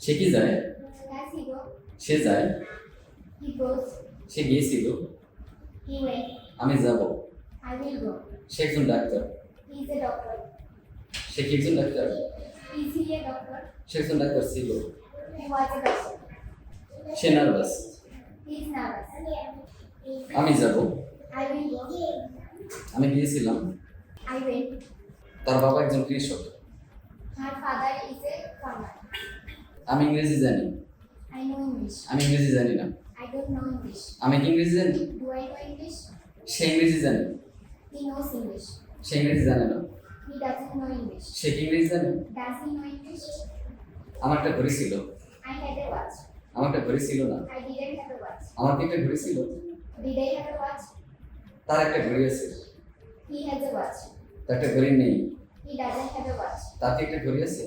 সে কি যায়? সে যায়. সে গিয়েছিল. আমি যাব. সে একজন ডাক্তার. সে কি একজন ডাক্তার? সে একজন ডাক্তার ছিল. সে নার্ভাস. আমি যাব. আমি গিয়েছিলাম. তার বাবা একজন কৃষক আমি ইংরেজি জানি। আমি ইংরেজি জানি না। আমি কি ইংরেজি জানি? সে ইংরেজি জানে। সে ইংরেজি জানে না। সে কি ইংরেজি জানে? আমার একটা ঘড়ি ছিল। আমার একটা ঘড়ি ছিল না। আমার কি একটা ঘড়ি ছিল? তার একটা ঘড়ি আছে। তার একটা ঘড়ি নেই। তার কি একটা ঘড়ি আছে?